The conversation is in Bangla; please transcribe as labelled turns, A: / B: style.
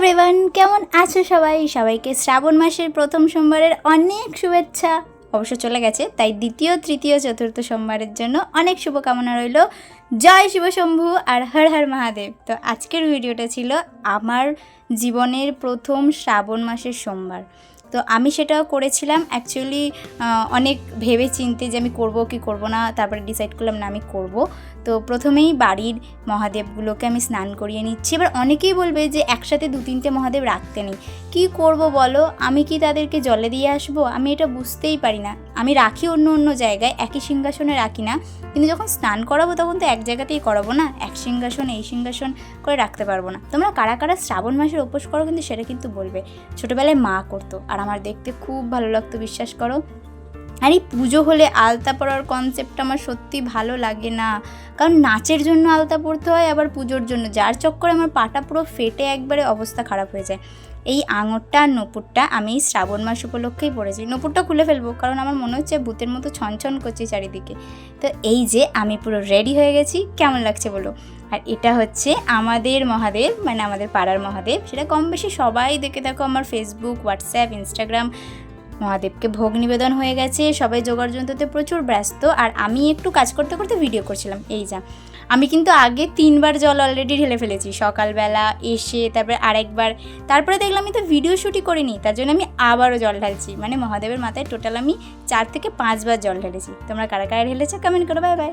A: এভরিওয়ান কেমন আছো সবাই? সবাইকে শ্রাবণ মাসের প্রথম সোমবারের অনেক শুভেচ্ছা। অবশ্য চলে গেছে, তাই দ্বিতীয়, তৃতীয়, চতুর্থ সোমবারের জন্য অনেক শুভকামনা রইল। জয় শিব শম্ভু আর হর হর মহাদেব। তো আজকের ভিডিওটা ছিল আমার জীবনের প্রথম শ্রাবণ মাসের সোমবার। তো আমি সেটাও করেছিলাম। অ্যাকচুয়ালি অনেক ভেবে চিনতে যে আমি করব কি করব না, তারপরে ডিসাইড করলাম না আমি করব। তো প্রথমেই বাড়ির মহাদেবগুলোকে আমি স্নান করিয়ে নিচ্ছি। এবার অনেকেই বলবে যে একসাথে দু তিনটে মহাদেব রাখতে নেই। কী করব বলো? আমি কি তাদেরকে জলে দিয়ে আসব? আমি এটা বুঝতেই পারি না। আমি রাখি অন্য অন্য জায়গায়, একই সিংহাসনে রাখি না। কিন্তু যখন স্নান করাবো তখন তো এক জায়গাতেই করাবো না। এক সিংহাসন, এই সিংহাসন করে রাখতে পারব না। তোমরা কারা কারা শ্রাবণ মাসের উপোস করো কিন্তু সেটা কিন্তু বলবে। ছোটোবেলায় মা করতো, আর আমার দেখতে খুব ভালো লাগতো, বিশ্বাস করো। আর এই পুজো হলে আলতা পরার কনসেপ্টটা আমার সত্যি ভালো লাগে না। কারণ নাচের জন্য আলতা পরতে হয়, আবার পুজোর জন্য। যার চক্করে আমার পাটা পুরো ফেটে একবারে অবস্থা খারাপ হয়ে যায়। এই আঙরটা আর নপুরটা আমি শ্রাবণ মাস উপলক্ষেই পরেছি। নপুরটা খুলে ফেলব, কারণ আমার মনে হচ্ছে ভূতের মতো ছনছন করছে চারিদিকে। তো এই যে আমি পুরো রেডি হয়ে গেছি, কেমন লাগছে বলো? আর এটা হচ্ছে আমাদের মহাদেব মানে আমাদের পাড়ার মহাদেব। সেটা কম বেশি সবাই দেখে থাকো, আমার ফেসবুক হোয়াটসঅ্যাপ ইনস্টাগ্রাম মহাদেবকে ভোগ নিবেদন হয়ে গেছে, সবাই জোগাড় যন্ত্রতে প্রচুর ব্যস্ত। আর আমি একটু কাজ করতে করতে ভিডিও করছিলাম, এই যা। আমি কিন্তু আগে তিনবার জল অলরেডি ঢেলে ফেলেছি, সকালবেলা এসে, তারপরে আরেকবার। তারপরে দেখলাম আমি তো ভিডিও শ্যুটই করিনি, তার জন্য আমি আবারও জল ঢালছি। মানে মহাদেবের মাথায় টোটাল আমি চার থেকে পাঁচবার জল ঢেলেছি। তোমরা কারা কারা ঢেলেছো কমেন্ট করো বাই বাই